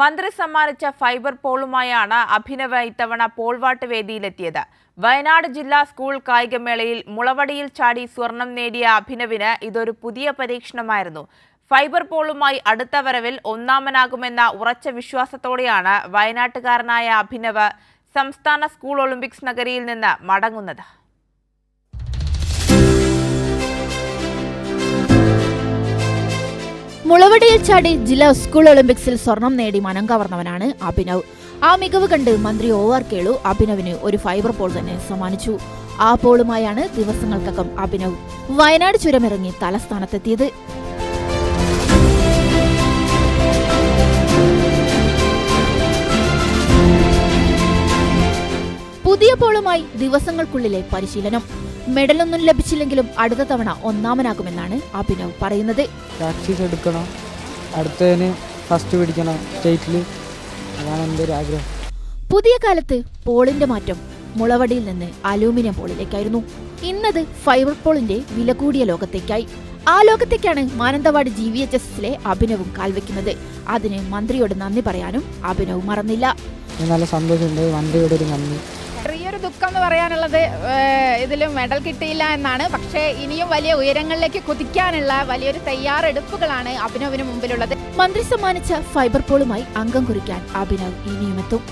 മന്ത്രി സമ്മാനിച്ച ഫൈബർ പോളുമായാണ് അഭിനവ് ഇത്തവണ പോൾവാട്ട് വേദിയിലെത്തിയത്. വയനാട് ജില്ലാ സ്കൂൾ കായികമേളയിൽ മുളവടിയിൽ ചാടി സ്വർണം നേടിയ അഭിനവിന് ഇതൊരു പുതിയ പരീക്ഷണമായിരുന്നു. ഫൈബർ പോളുമായി അടുത്ത വരവിൽ ഒന്നാമനാകുമെന്ന ഉറച്ച വിശ്വാസത്തോടെയാണ് വയനാട്ടുകാരനായ അഭിനവ് സംസ്ഥാന സ്കൂൾ ഒളിമ്പിക്സ് നഗരിയിൽ നിന്ന് മടങ്ങുന്നത്. മുളവടിയിൽ ചാടി ജില്ലാ സ്കൂൾ ഒളിമ്പിക്സിൽ സ്വർണം നേടി മനം കവർന്നവനാണ് അഭിനവ്. ആ മികവ് കണ്ട് മന്ത്രി ഒ ആർ കേളു അഭിനവിന് ഒരു ഫൈബർ പോൾ തന്നെ സമ്മാനിച്ചു. ആ പോളുമായാണ് ദിവസങ്ങൾക്കകം അഭിനവ് വയനാട് ചുരമിറങ്ങി തലസ്ഥാനത്തെത്തിയത്. പുതിയ പോളുമായി ദിവസങ്ങൾക്കുള്ളിലെ പരിശീലനം. മെഡലൊന്നും ലഭിച്ചില്ലെങ്കിലും അടുത്ത തവണ ഒന്നാമനാകുമെന്നാണ് അഭിനവ് പറയുന്നത്. പ്രാക്ടീസ് എടുക്കണം. അടുത്തതിന് ഫസ്റ്റ് പിടിക്കണം. സ്റ്റേറ്റിൽ അതാണ് എന്റെ ഒരു ആഗ്രഹം. പുതിയ കാലത്ത് പോളിന്റെ മാറ്റം മുളവടിയിൽ നിന്ന് അലൂമിനിയം പോളിലേക്കായിരുന്നു. ഇന്നത് ഫൈബർ പോളിന്റെ വില കൂടിയ ലോകത്തേക്കായി. ആ ലോകത്തേക്കാണ് Mananthavady G V H S എസിലെ അഭിനവും കാൽവെക്കുന്നത്. അതിന് മന്ത്രിയോട് നന്ദി പറയാനും അഭിനവ് മറന്നില്ല. നല്ല സന്തോഷമുണ്ട്. മന്ത്രിയോട് ഒരു നന്ദി. ചെറിയൊരു ദുഃഖം എന്ന് പറയാനുള്ളത് ഇതിൽ മെഡൽ കിട്ടിയില്ല എന്നാണ്. പക്ഷേ ഇനിയും വലിയ ഉയരങ്ങളിലേക്ക് കുതിക്കാനുള്ള വലിയൊരു തയ്യാറെടുപ്പുകളാണ് അഭിനവിന് മുമ്പിലുള്ളത്. മന്ത്രി സമ്മാനിച്ച ഫൈബർ പോളുമായി അംഗം കുറിക്കാൻ അഭിനവ് ഇനിയുമെത്തും.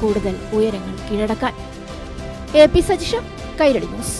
കൂടുതൽ ഉയരങ്ങൾ കീഴടക്കാൻ. A P Sajisha Kairali news.